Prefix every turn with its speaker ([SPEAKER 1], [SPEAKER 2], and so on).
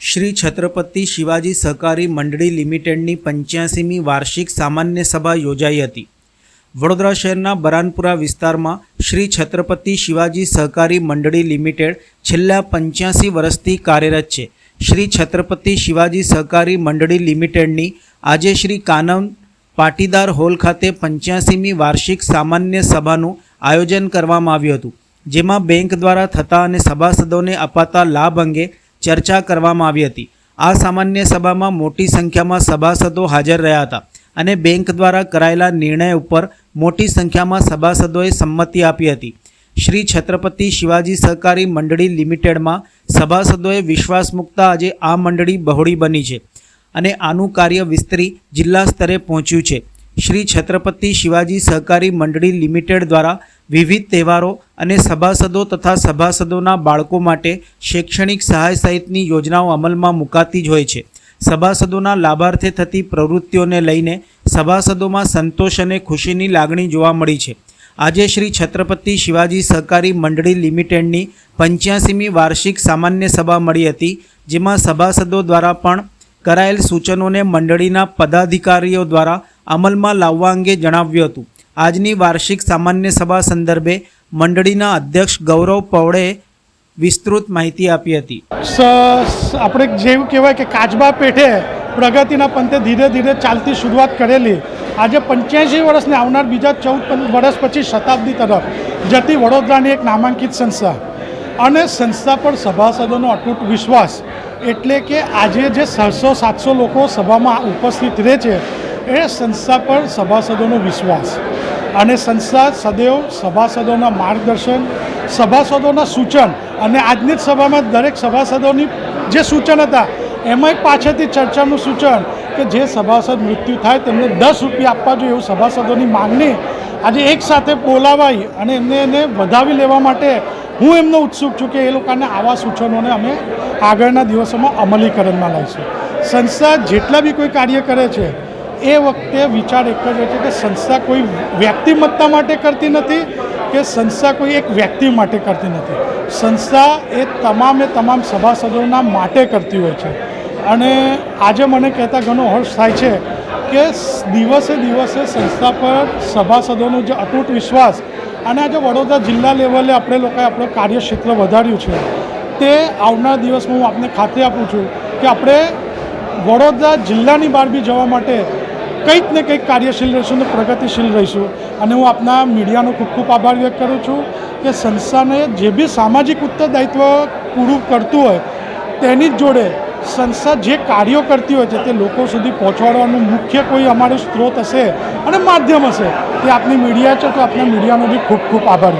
[SPEAKER 1] શ્રી છત્રપતિ શિવાજી સહકારી મંડળી લિમિટેડની પંચ્યાસીમી વાર્ષિક સામાન્ય સભા યોજાઈ હતી. વડોદરા શહેરના બરાનપુરા વિસ્તારમાં શ્રી છત્રપતિ શિવાજી સહકારી મંડળી લિમિટેડ છેલ્લા પંચ્યાસી વર્ષથી કાર્યરત છે. શ્રી છત્રપતિ શિવાજી સહકારી મંડળી લિમિટેડની આજે શ્રી કાનમ પાટીદાર હોલ ખાતે પંચ્યાસીમી વાર્ષિક સામાન્ય સભાનું આયોજન કરવામાં આવ્યું હતું, જેમાં બેંક દ્વારા થતા અને સભાસદોને અપાતા લાભ અંગે ચર્ચા કરવામાં આવી હતી. આ સામાન્ય સભામાં મોટી સંખ્યામાં સભાસદો હાજર રહ્યા હતા અને બેંક દ્વારા કરાયેલા નિર્ણય ઉપર મોટી સંખ્યામાં સભાસદોએ સંમતિ આપી હતી. શ્રી છત્રપતિ શિવાજી સહકારી મંડળી લિમિટેડમાં સભાસદોએ વિશ્વાસ મૂકતા આજે આ મંડળી બહોળી બની છે અને આનું કાર્ય વિસ્તરી જિલ્લા સ્તરે પહોંચ્યું છે. શ્રી છત્રપતિ શિવાજી સહકારી મંડળી લિમિટેડ દ્વારા વિવિધ તહેવારો અને સભાસદો તથા સભાસદોના બાળકો માટે શૈક્ષણિક સહાય સહિતની યોજનાઓ અમલમાં મુકાતી જ હોય છે. સભાસદોના લાભાર્થે થતી પ્રવૃત્તિઓને લઈને સભાસદોમાં સંતોષ અને ખુશીની લાગણી જોવા મળી છે. આજે શ્રી છત્રપતિ શિવાજી સહકારી મંડળી લિમિટેડની પંચ્યાસીમી વાર્ષિક સામાન્ય સભા મળી હતી, જેમાં સભાસદો દ્વારા પણ કરાયેલ સૂચનોને મંડળીના પદાધિકારીઓ દ્વારા અમલમાં લાવવા અંગે જણાવ્યું હતું. આજની વાર્ષિક સામાન્ય સભા સંદર્ભે મંડળીના અધ્યક્ષ ગૌરવ પવળેએ વિસ્તૃત માહિતી આપી હતી.
[SPEAKER 2] આપણે જેવું કહેવાય કે કાચબા પેઠે પ્રગતિના પંથે ધીરે ધીરે ચાલતી શરૂઆત કરેલી. આજે પંચ્યાસી વર્ષને આવનાર બીજા ચૌદ વર્ષ પછી શતાબ્દી તરફ જતી વડોદરાની એક નામાંકિત સંસ્થા. અને સંસ્થા પર સભાસદોનો અતૂટ વિશ્વાસ એટલે કે આજે જે છસો સાતસો લોકો સભામાં ઉપસ્થિત રહે છે, એ સંસ્થા પર સભાસદોનો વિશ્વાસ. અને સંસ્થા સદૈવ સભાસદોના માર્ગદર્શન, સભાસદોના સૂચન અને આજની જ સભામાં દરેક સભાસદોની જે સૂચન હતા એમાં એક પાછળથી ચર્ચાનું સૂચન કે જે સભાસદ મૃત્યુ થાય તેમને દસ રૂપિયા આપવા જોઈએ એવું સભાસદોની માગણી આજે એક સાથે બોલાવાઈ અને એમને એને વધાવી લેવા માટે હું એમનો ઉત્સુક છું કે એ લોકોને આવા સૂચનોને અમે આગળના દિવસોમાં અમલીકરણમાં લાવીશું. સંસ્થા જેટલા બી કોઈ કાર્ય કરે છે એ વખતે વિચાર એક જ હતો કે સંસ્થા કોઈ વ્યક્તિમત્તા માટે કરતી નથી કે સંસ્થા કોઈ એક વ્યક્તિ માટે કરતી નથી. સંસ્થા એ તમામે તમામ સભાસદોના માટે કરતી હોય છે. અને આજે મને કહેતા ઘણો હર્ષ થાય છે કે દિવસે દિવસે સંસ્થા પર સભાસદોનો જે અતૂટ વિશ્વાસ અને આજે વડોદરા જિલ્લા લેવલે આપણે લોકોએ આપણું કાર્યક્ષેત્ર વધાર્યું છે, તે આવનાર દિવસમાં હું આપને ખાતરી આપું છું કે આપણે વડોદરા જિલ્લાની બહાર બી જવા માટે કંઈક ને કંઈક કાર્યશીલ રહીશું ને પ્રગતિશીલ રહીશું. અને હું આપના મીડિયાનો ખૂબ ખૂબ આભાર વ્યક્ત કરું છું કે સંસ્થાને જે બી સામાજિક ઉત્તરદાયિત્વ પૂરું કરતું હોય, તેની જ જોડે સંસ્થા જે કાર્યો કરતી હોય છે તે લોકો સુધી પહોંચાડવાનું મુખ્ય કોઈ અમારો સ્ત્રોત હશે અને માધ્યમ હશે તે આપની મીડિયા છે તો આપના મીડિયાનો બી ખૂબ ખૂબ આભાર